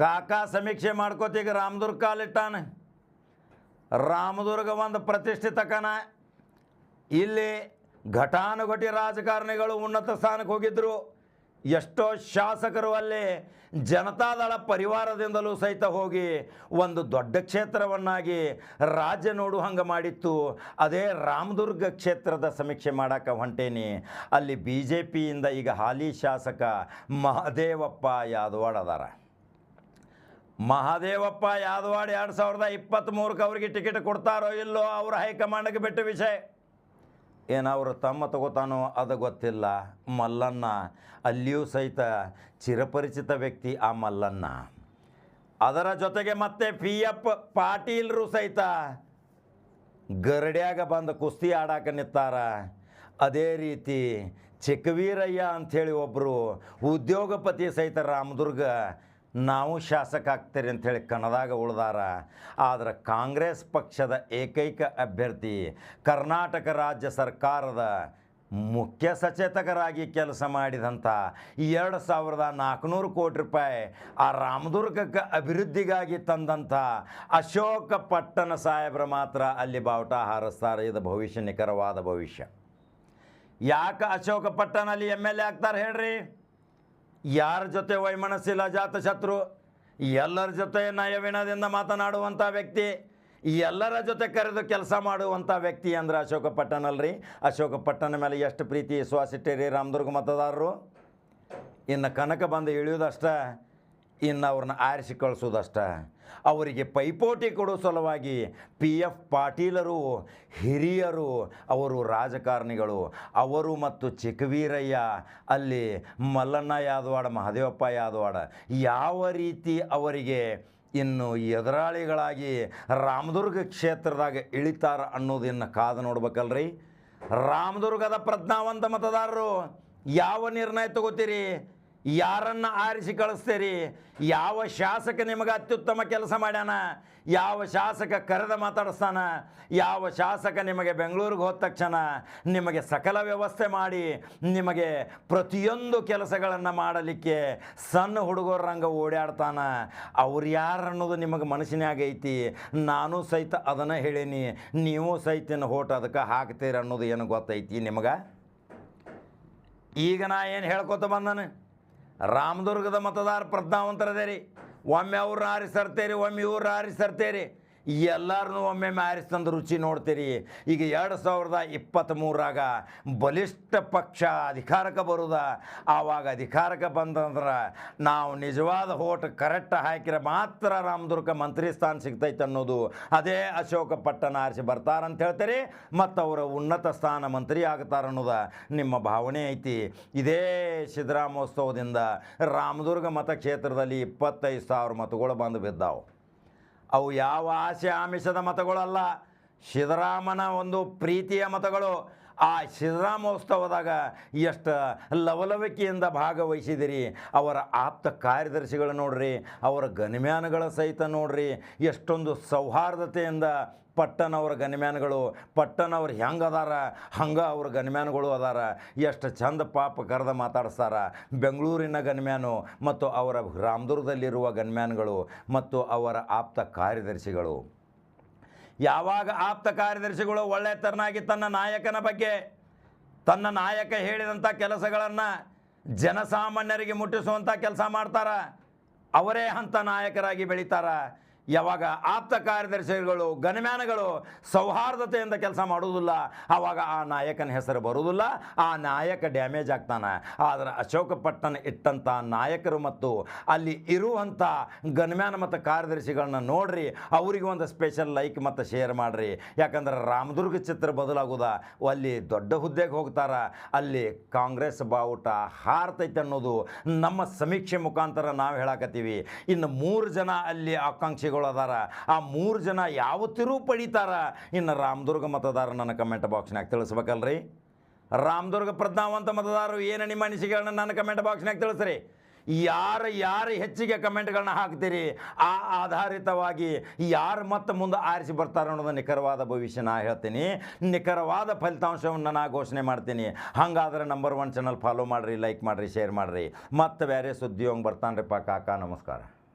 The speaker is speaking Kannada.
ಕಾಕಾ ಸಮೀಕ್ಷೆ ಮಾಡ್ಕೋತೀಗ ರಾಮದುರ್ಗ ಕಾಲಿಟ್ಟಾನ. ರಾಮದುರ್ಗ ಒಂದು ಪ್ರತಿಷ್ಠಿತ ಕಣ. ಇಲ್ಲಿ ಘಟಾನುಘಟಿ ರಾಜಕಾರಣಿಗಳು ಉನ್ನತ ಸ್ಥಾನಕ್ಕೆ ಹೋಗಿದ್ದರು ಎಷ್ಟೋ ಶಾಸಕರು ಅಲ್ಲಿ ಜನತಾದಳ ಪರಿವಾರದಿಂದಲೂ ಸಹಿತ ಹೋಗಿ ಒಂದು ದೊಡ್ಡ ಕ್ಷೇತ್ರವನ್ನಾಗಿ ರಾಜ್ಯ ನೋಡು ಹಂಗೆ ಮಾಡಿತ್ತು. ಅದೇ ರಾಮದುರ್ಗ ಕ್ಷೇತ್ರದ ಸಮೀಕ್ಷೆ ಮಾಡಕ್ಕೆ ಹೊಂಟೇನಿ. ಅಲ್ಲಿ ಬಿ ಜೆ ಪಿಯಿಂದ ಈಗ ಹಾಲಿ ಶಾಸಕ ಮಹದೇವಪ್ಪ ಯಾದವಾಡ್ ಅದಾರ. ಮಹಾದೇವಪ್ಪ ಯಾದವಾಡ್ ಎರಡು ಸಾವಿರದ ಇಪ್ಪತ್ತ್ಮೂರಕ್ಕೆ ಅವ್ರಿಗೆ ಟಿಕೆಟ್ ಕೊಡ್ತಾರೋ ಇಲ್ಲೋ ಅವ್ರ ಹೈಕಮಾಂಡ್ಗೆ ಬಿಟ್ಟ ವಿಷಯ. ಏನು ಅವರು ತಮ್ಮ ತಗೋತಾನೋ ಅದು ಗೊತ್ತಿಲ್ಲ. ಮಲ್ಲಣ್ಣ, ಅಲ್ಲಿಯೂ ಸಹಿತ ಚಿರಪರಿಚಿತ ವ್ಯಕ್ತಿ ಆ ಮಲ್ಲಣ್ಣ. ಅದರ ಜೊತೆಗೆ ಮತ್ತೆ ಪಿ ಎಪ್ ಪಾಟೀಲ್ರು ಸಹಿತ ಗರಡ್ಯಾಗ ಬಂದು ಕುಸ್ತಿ ಆಡಾಕ ನಿತ್ತಾರ ಅದೇ ರೀತಿ ಚಿಕ್ಕವೀರಯ್ಯ ಅಂಥೇಳಿ ಒಬ್ಬರು ಉದ್ಯೋಗಪತಿ ಸಹಿತ ರಾಮದುರ್ಗ ನಾವು ಶಾಸಕ ಆಗ್ತೀರಿ ಅಂಥೇಳಿ ಕಣದಾಗ ಉಳ್ದಾರ. ಆದರೆ ಕಾಂಗ್ರೆಸ್ ಪಕ್ಷದ ಏಕೈಕ ಅಭ್ಯರ್ಥಿ ಕರ್ನಾಟಕ ರಾಜ್ಯ ಸರ್ಕಾರದ ಮುಖ್ಯ ಸಚೇತಕರಾಗಿ ಕೆಲಸ ಮಾಡಿದಂಥ ಎರಡು ಸಾವಿರದ ನಾಲ್ಕುನೂರು ಕೋಟಿ ರೂಪಾಯಿ ಆ ರಾಮದುರ್ಗಕ್ಕೆ ಅಭಿವೃದ್ಧಿಗಾಗಿ ತಂದಂಥ ಅಶೋಕ ಪಟ್ಟಣ ಸಾಹೇಬ್ರ ಮಾತ್ರ ಅಲ್ಲಿ ಬಾವುಟ ಹಾರಿಸ್ತಾರೆ. ಇದು ಭವಿಷ್ಯ ನಿಖರವಾದ ಭವಿಷ್ಯ. ಯಾಕೆ ಅಶೋಕ ಪಟ್ಟಣ ಅಲ್ಲಿ ಎಂ ಎಲ್ ಎ ಆಗ್ತಾರೆ ಹೇಳ್ರಿ? ಯಾರ ಜೊತೆ ವೈಮನಸ್ಸಿಲ್ಲ ಜಾತ ಶತ್ರು? ಎಲ್ಲರ ಜೊತೆ ನಯವಿನದಿಂದ ಮಾತನಾಡುವಂಥ ವ್ಯಕ್ತಿ, ಎಲ್ಲರ ಜೊತೆ ಕರೆದು ಕೆಲಸ ಮಾಡುವಂಥ ವ್ಯಕ್ತಿ ಅಂದ್ರೆ ಅಶೋಕ ಪಟ್ಟಣಲ್ರಿ ಅಶೋಕ ಪಟ್ಟಣ ಮೇಲೆ ಎಷ್ಟು ಪ್ರೀತಿ ವಿಶ್ವಾಸ ಇಟ್ಟಿರಿ ರಾಮದುರ್ಗ ಮತದಾರರು? ಇನ್ನು ಕನಕ ಬಂದು ಇಳಿಯೋದಷ್ಟ. ಇನ್ನು ಅವ್ರನ್ನ ಆರಿಸಿ ಕಳಿಸೋದಷ್ಟ. ಅವರಿಗೆ ಪೈಪೋಟಿ ಕೊಡೋ ಸಲುವಾಗಿ ಪಿ ಎಫ್ ಪಾಟೀಲರು, ಹಿರಿಯರು, ಅವರು ರಾಜಕಾರಣಿಗಳು, ಅವರು ಮತ್ತು ಚಿಕ್ಕವೀರಯ್ಯ, ಅಲ್ಲಿ ಮಲ್ಲಣ್ಣ ಯಾದವಾಡ, ಮಹದೇವಪ್ಪ ಯಾದವಾಡ, ಯಾವ ರೀತಿ ಅವರಿಗೆ ಇನ್ನು ಎದುರಾಳಿಗಳಾಗಿ ರಾಮದುರ್ಗ ಕ್ಷೇತ್ರದಾಗ ಇಳಿತಾರ ಅನ್ನೋದನ್ನು ಕಾದು ನೋಡ್ಬೇಕಲ್ರಿ. ರಾಮದುರ್ಗದ ಪ್ರಜ್ಞಾವಂತ ಮತದಾರರು, ಯಾವ ನಿರ್ಣಯ ತಗೋತೀರಿ? ಯಾರನ್ನ ಆರಿಸಿ ಕಳಿಸ್ತೀರಿ? ಯಾವ ಶಾಸಕ ನಿಮಗೆ ಅತ್ಯುತ್ತಮ ಕೆಲಸ ಮಾಡ್ಯಾನ? ಯಾವ ಶಾಸಕ ಕರೆದ ಮಾತಾಡಿಸ್ತಾನ? ಯಾವ ಶಾಸಕ ನಿಮಗೆ ಬೆಂಗಳೂರಿಗೆ ಹೋದ ತಕ್ಷಣ ನಿಮಗೆ ಸಕಲ ವ್ಯವಸ್ಥೆ ಮಾಡಿ, ನಿಮಗೆ ಪ್ರತಿಯೊಂದು ಕೆಲಸಗಳನ್ನು ಮಾಡಲಿಕ್ಕೆ ಸಣ್ಣ ಹುಡುಗರಂಗ ಓಡಾಡ್ತಾನ? ಅವ್ರು ಯಾರು ಅನ್ನೋದು ನಿಮಗೆ ಮನಸ್ಸಿನಾಗ ಐತಿ? ನಾನು ಸಹಿತ ಅದನ್ನು ಹೇಳೀನಿ. ನೀವು ಸಹಿತ ಹೋಟ್ ಅದಕ್ಕೆ ಹಾಕ್ತೀರಿ ಅನ್ನೋದು ಏನು ಗೊತ್ತೈತಿ ನಿಮಗೆ? ಈಗ ನಾ ಏನು ಹೇಳ್ಕೊತ ಬಂದನು? ರಾಮದುರ್ಗದ ಮತದಾರ ಪ್ರಜ್ಞಾವಂತರದೇರಿ ಒಮ್ಮೆ ಅವ್ರು ಆರಿಸರ್ತೇರಿ ಒಮ್ಮೆ ಇವ್ರು ಆರಿಸ್ತರ್ತೀರಿ ಎಲ್ಲರನ್ನೂ ಒಮ್ಮೆ ಆರಿಸ್ತಂದು ರುಚಿ ನೋಡ್ತೀರಿ. ಈಗ ಎರಡು ಸಾವಿರದ ಇಪ್ಪತ್ತ್ಮೂರಾಗ ಬಲಿಷ್ಠ ಪಕ್ಷ ಅಧಿಕಾರಕ್ಕೆ ಬರುದ. ಆವಾಗ ಅಧಿಕಾರಕ್ಕೆ ಬಂದಂದ್ರೆ ನಾವು ನಿಜವಾದ ಹೋಟ್ ಕರೆಕ್ಟ್ ಹಾಕಿದ್ರೆ ಮಾತ್ರ ರಾಮದುರ್ಗ ಮಂತ್ರಿ ಸ್ಥಾನ ಸಿಗ್ತೈತೆ ಅನ್ನೋದು ಅದೇ ಅಶೋಕ ಪಟ್ಟಣ ಆರಿಸಿ ಬರ್ತಾರಂತ ಹೇಳ್ತೀರಿ. ಮತ್ತು ಅವರ ಉನ್ನತ ಸ್ಥಾನ ಮಂತ್ರಿ ಆಗ್ತಾರೆ ಅನ್ನೋದ ನಿಮ್ಮ ಭಾವನೆ ಐತಿ. ಇದೇ ಸಿದ್ದರಾಮೋತ್ಸವದಿಂದ ರಾಮದುರ್ಗ ಮತಕ್ಷೇತ್ರದಲ್ಲಿ ಇಪ್ಪತ್ತೈದು ಸಾವಿರ ಮತಗಳು ಬಂದು ಬಿದ್ದಾವು. ಅವು ಯಾವ ಆಸೆ ಆಮಿಷದ ಮತಗಳಲ್ಲ. ಸಿದ್ದರಾಮನ ಒಂದು ಪ್ರೀತಿಯ ಮತಗಳು. ಆ ಶ್ರೀರಾಮೋತ್ಸವದಾಗ ಎಷ್ಟು ಲವಲವಿಕೆಯಿಂದ ಭಾಗವಹಿಸಿದಿರಿ. ಅವರ ಆಪ್ತ ಕಾರ್ಯದರ್ಶಿಗಳು ನೋಡ್ರಿ, ಅವರ ಗನಿಮ್ಯಾನಗಳ ಸಹಿತ ನೋಡ್ರಿ, ಎಷ್ಟೊಂದು ಸೌಹಾರ್ದತೆಯಿಂದ ಪಟ್ಟಣವ್ರ ಗನಿಮ್ಯಾನ್ಗಳು ಪಟ್ಟಣವ್ರು ಹೆಂಗೆ ಅದಾರ, ಹಂಗೆ ಅವ್ರ ಗನಿಮ್ಯಾನ್ಗಳು ಅದಾರ, ಎಷ್ಟು ಚಂದ ಪಾಪ ಕರೆದ ಮಾತಾಡಿಸ್ತಾರ. ಬೆಂಗಳೂರಿನ ಗನ್ಮ್ಯಾನು ಮತ್ತು ಅವರ ರಾಮದುರ್ಗದಲ್ಲಿರುವ ಗನ್ಮ್ಯಾನ್ಗಳು ಮತ್ತು ಅವರ ಆಪ್ತ ಕಾರ್ಯದರ್ಶಿಗಳು. ಯಾವಾಗ ಆಪ್ತ ಕಾರ್ಯದರ್ಶಿಗಳು ಒಳ್ಳೆ ತರನಾಗಿ ತನ್ನ ನಾಯಕನ ಬಗ್ಗೆ, ತನ್ನ ನಾಯಕ ಹೇಳಿದಂಥ ಕೆಲಸಗಳನ್ನು ಜನಸಾಮಾನ್ಯರಿಗೆ ಮುಟ್ಟಿಸುವಂಥ ಕೆಲಸ ಮಾಡ್ತಾರ, ಅವರೇ ಅಂಥ ನಾಯಕರಾಗಿ ಬೆಳೀತಾರ. ಯಾವಾಗ ಆಪ್ತ ಕಾರ್ಯದರ್ಶಿಗಳು ಗಣಮ್ಯಾನಗಳು ಸೌಹಾರ್ದತೆಯಿಂದ ಕೆಲಸ ಮಾಡುವುದಿಲ್ಲ ಆವಾಗ ಆ ನಾಯಕನ ಹೆಸರು ಬರುವುದಿಲ್ಲ, ಆ ನಾಯಕ ಡ್ಯಾಮೇಜ್ ಆಗ್ತಾನೆ. ಆದರೆ ಅಶೋಕ ಪಟ್ಟಣ ಇಟ್ಟಂಥ ನಾಯಕರು ಮತ್ತು ಅಲ್ಲಿ ಇರುವಂಥ ಗಣಮ್ಯಾನ ಮತ್ತು ಕಾರ್ಯದರ್ಶಿಗಳನ್ನ ನೋಡ್ರಿ, ಅವರಿಗೆ ಒಂದು ಸ್ಪೆಷಲ್ ಲೈಕ್ ಮತ್ತು ಶೇರ್ ಮಾಡಿರಿ. ಯಾಕಂದ್ರೆ ರಾಮದುರ್ಗ ಚಿತ್ರ ಬದಲಾಗೋದ, ಅಲ್ಲಿ ದೊಡ್ಡ ಹುದ್ದೆಗೆ ಹೋಗ್ತಾರ, ಅಲ್ಲಿ ಕಾಂಗ್ರೆಸ್ ಬಾವುಟ ಹಾರ್ತೈತೆ ಅನ್ನೋದು ನಮ್ಮ ಸಮೀಕ್ಷೆ ಮುಖಾಂತರ ನಾವು ಹೇಳಕತ್ತೀವಿ. ಇನ್ನು ಮೂರು ಜನ ಅಲ್ಲಿ ಆಕಾಂಕ್ಷಿಗಳು ಅದಾರ. ಆ ಮೂರು ಜನ ಯಾವತ್ತಿರೂ ಪಡಿತಾರ. ಇನ್ನು ರಾಮದುರ್ಗ ಮತದಾರ ನನ್ನ ಕಮೆಂಟ್ ಬಾಕ್ಸ್ನಾಗ ತಿಳಿಸ್ಬೇಕಲ್ರಿ? ರಾಮದುರ್ಗ ಪ್ರಜ್ಞಾವಂತ ಮತದಾರರು ಏನು ನಿಮ್ಮ ಅನಿಸಿಕೆಗಳನ್ನ ನನ್ನ ಕಮೆಂಟ್ ಬಾಕ್ಸ್ನಾಗ ತಿಳಿಸ್ರಿ? ಯಾರು ಯಾರು ಹೆಚ್ಚಿಗೆ ಕಮೆಂಟ್ಗಳನ್ನ ಹಾಕ್ತೀರಿ? ಆ ಆಧಾರಿತವಾಗಿ ಯಾರು ಮತ್ತೆ ಮುಂದೆ ಆರಿಸಿ ಬರ್ತಾರೆ ಅನ್ನೋದು ನಿಖರವಾದ ಭವಿಷ್ಯ ನಾ ಹೇಳ್ತೀನಿ. ನಿಖರವಾದ ಫಲಿತಾಂಶವನ್ನು ನಾ ಘೋಷಣೆ ಮಾಡ್ತೀನಿ. ಹಂಗಾದ್ರೆ ನಂಬರ್ ಒನ್ ಚಾನಲ್ ಫಾಲೋ ಮಾಡಿರಿ ಲೈಕ್ ಮಾಡಿರಿ ಶೇರ್ ಮಾಡಿರಿ. ಮತ್ತೆ ಬೇರೆ ಸುದ್ದಿ ರೀ ಪಾ ಕಾಕ, ನಮಸ್ಕಾರ.